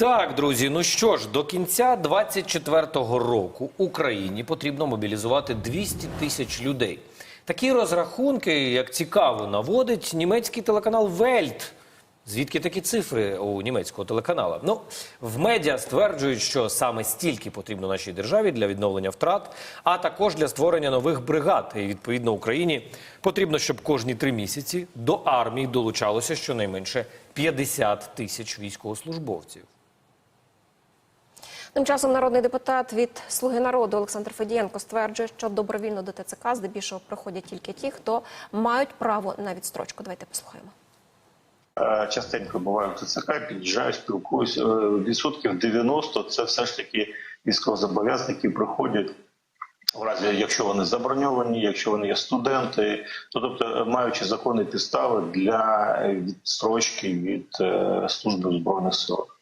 Так, друзі, ну що ж, до кінця 24-го року Україні потрібно мобілізувати 200 тисяч людей. Такі розрахунки, як цікаво, наводить німецький телеканал Вельт. Звідки такі цифри у німецького телеканала? Ну, в медіа стверджують, що саме стільки потрібно нашій державі для відновлення втрат, а також для створення нових бригад. І відповідно Україні потрібно, щоб кожні три місяці до армії долучалося щонайменше 50 тисяч військовослужбовців. Тим часом народний депутат від Слуги народу Олександр Федієнко стверджує, що добровільно до ТЦК здебільшого приходять тільки ті, хто мають право на відстрочку. Давайте послухаємо. Е, Частенько буваю в ТЦК, під'їжджаю, спілкуюсь. Е, Відсотків 90 це все ж таки військовозобов'язані, які приходять в разі, якщо вони заброньовані, якщо вони є студенти, то тобто е, маючи законні підстави для відстрочки від служби збройних силах.